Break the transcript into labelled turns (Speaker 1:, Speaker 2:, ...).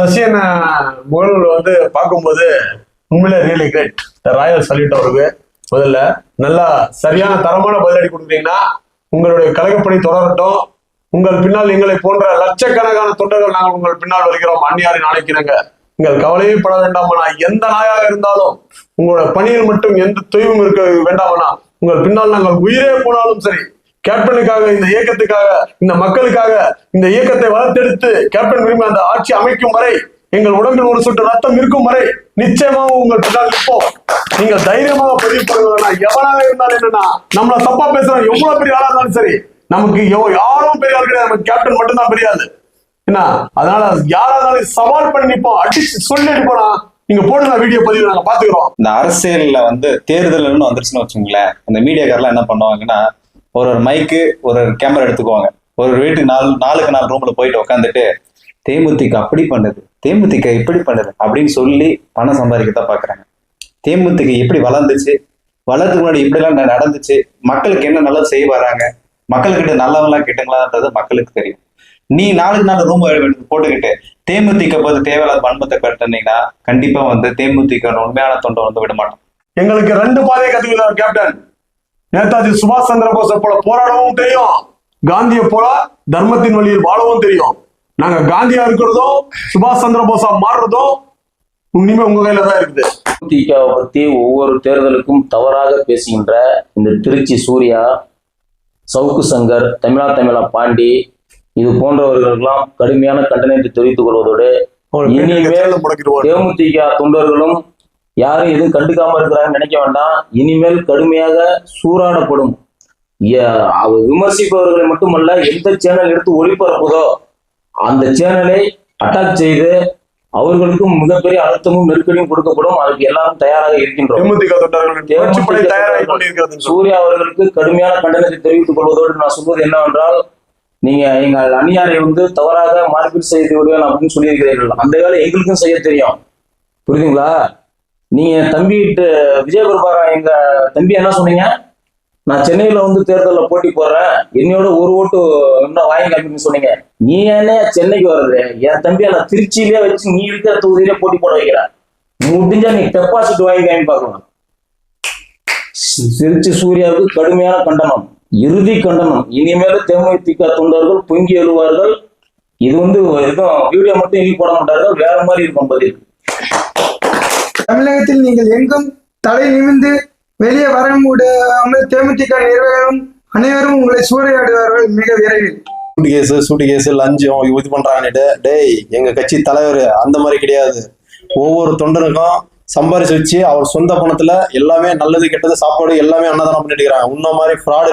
Speaker 1: சசியன் முகநூல் வந்து பார்க்கும்போது உண்மையிலே ரியலி கிரேட் ராயல் சல்யூட் அவருக்கு. முதல்ல நல்லா சரியான தரமான பதிலடி கொடுத்தீங்கன்னா உங்களுடைய கழகப்பணி தொடரட்டும். உங்கள் பின்னால் எங்களை போன்ற லட்சக்கணக்கான தொண்டர்கள் நாங்கள் உங்கள் பின்னால் வருகிறோம். அந்நியாரின் அழைக்கிறங்க நீங்கள் கவலையே பட வேண்டாமனா எந்த நாயாக இருந்தாலும் உங்களோட பணியில் மட்டும் எந்த தொய்வும் இருக்க வேண்டாமனா உங்கள் பின்னால் நாங்கள் உயிரே போனாலும் சரி கேப்டனுக்காக இந்த இயக்கத்துக்காக இந்த மக்களுக்காக இந்த இயக்கத்தை வளர்த்தெடுத்து கேப்டன் விரும்பி அந்த ஆட்சி அமைக்கும் வரை எங்கள் உடம்பில் ஒரு சொட்டு ரத்தம் இருக்கும் வரை நிச்சயமாக உங்கள் பின்னால் நிற்போம். நீங்கள் தைரியமாக பதிவு பண்ணுவதுனா எவனாக இருந்தாலும் என்னன்னா நம்மள தப்பா பேசுறோம் எவ்வளவு பெரிய ஆளா இருந்தாலும் சரி நமக்கு யாரும் பெரிய ஆள் கிடையாது. நமக்கு கேப்டன் மட்டும்தான் பெரியாது என்ன? அதனால யாரா இருந்தாலும் சவால் பண்ணி நிற்போம். அடிச்சு சொல்லி அடிப்போனா நீங்க போடுற வீடியோ பதிவு நாங்க பாத்துக்கிறோம்
Speaker 2: இந்த அரசியல்ல வந்து தேர்தல்னு வந்துருச்சுன்னு வச்சுங்களேன் அந்த மீடியாக்காரெல்லாம் என்ன பண்ணுவாங்கன்னா ஒரு ஒரு மைக்கு ஒரு ஒரு கேமரா எடுத்துக்குவாங்க. ஒரு ஒரு வீட்டுக்கு நாலு நாலுக்கு நாலு ரூம்ல போயிட்டு உட்காந்துட்டு தேமுதிக அப்படி பண்ணுது தேமுதிக இப்படி பண்ணுது அப்படின்னு சொல்லி பணம் சம்பாதிக்கத்தான் பாக்குறாங்க. தேமுதிக எப்படி வளர்ந்துச்சு வளர்றதுக்கு முன்னாடி இப்படிலாம் ந- நடந்துச்சு மக்களுக்கு என்ன நல்லது செய்ய வராங்க மக்கள்கிட்ட நல்லவங்களா கிட்டங்களான்றது மக்களுக்கு தெரியும். நீ நாளுக்கு நாள் ரூம் போட்டுக்கிட்டு தேமுதிக போது தேவையில்லாத வன்மத்தை கட்டினீங்கன்னா கண்டிப்பா வந்து தேமுதிக உண்மையான தொண்டை வந்து விட மாட்டோம்
Speaker 1: எங்களுக்கு ரெண்டு பாதையை கத்துக்கிறார் கேப்டன் நேதாஜி சுபாஷ் சந்திர போஸை போல போராடவும் தெரியும். காந்தியை போல தர்மத்தின் வழியில் வாழவும் தெரியும். நாங்க காந்தியா இருக்கிறதும் சுபாஷ் சந்திர போஸா மாறுறதும் இனிமே உங்க கையில தான் இருக்குது.
Speaker 3: திமுகவை பத்தி ஒவ்வொரு தேர்தலுக்கும் தவறாக பேசுகின்ற இந்த திருச்சி சூர்யா சவுக்கு சங்கர் தமிழா தமிழா பாண்டி இது போன்றவர்களுக்கெல்லாம் கடுமையான கண்டனத்தை தெரிவித்துக் கொள்வதோடு இனிமேல் தேமுதிக தொண்டர்களும் யாரும் எதுவும் கண்டுக்காம இருக்கிறாங்கன்னு நினைக்க வேண்டாம். இனிமேல் கடுமையாக சூறாடப்படும். விமர்சிப்பவர்களை மட்டுமல்ல எந்த சேனல் எடுத்து ஒளிபரப்புதோ அந்த சேனலை அட்டாக் செய்து அவர்களுக்கும் மிகப்பெரிய அழுத்தமும் நெருக்கடியும் கொடுக்கப்படும். அதுக்கு எல்லாரும் தயாராக இருக்கின்றோம். சூர்யா அவர்களுக்கு கடுமையான கண்டனத்தை தெரிவித்துக் கொள்வதோடு நான் சொல்வது என்னவென்றால் நீங்க எங்கள் அணியாரை வந்து தவறாக மார்பிட் செய்து விடுவேன் அப்படின்னு சொல்லியிருக்கிறீர்கள். அந்த வேலை எங்களுக்கும் செய்ய தெரியும். புரியுதுங்களா? நீங்க தம்பிட்டு விஜயபிரபாரா எங்க தம்பி என்ன சொன்னீங்க? நான் சென்னையில வந்து தேர்தலில் போட்டி போடுறேன். என்னையோட ஒரு ஓட்டு இன்னும் வாங்கி அப்படின்னு சொன்னீங்க. நீ என்ன சென்னைக்கு வர்றது? என் தம்பியை நான் திருச்சியிலே வச்சு நீ இருக்கிற தொகுதியிலே போட்டி போட வைக்கிற. முடிஞ்சா நீ டெபாசிட் வாங்கி காமி பார்க்கலாம் திருச்சி சூர்யாவுக்கு கடுமையான கண்டனம். இறுதி கண்டனம். இனிமேல் தேமுதிக தொண்டர்கள் பொங்கி எழுவார்கள். இது வந்து எதுவும் வீடியோ மட்டும் இனி போட மாட்டார்கள். வேற மாதிரி இருக்கும் பதில்.
Speaker 4: தமிழகத்தில் நீங்கள் எங்கும் தலை நிமிந்து வெளியே வர முடியாமல் தேமுதிக நிர்வாகம் அனைவரும் உங்களை சூறையாடுவார்கள் மிக விரைவில்.
Speaker 5: சூட்டு கேஸ் சூட்டு கேஸ் லஞ்சம் இது பண்றாங்கன்னுட்டு டேய் எங்க கட்சி தலைவர் அந்த மாதிரி கிடையாது. ஒவ்வொரு தொண்டனுக்கும் சம்பாரிச்சு வச்சு அவர் சொந்த பணத்துல எல்லாமே நல்லது கெட்டது சாப்பாடு எல்லாமே அன்னதானம் பண்ணிட்டு இருக்கிறாங்க. உன்ன மாதிரி ஃப்ராடு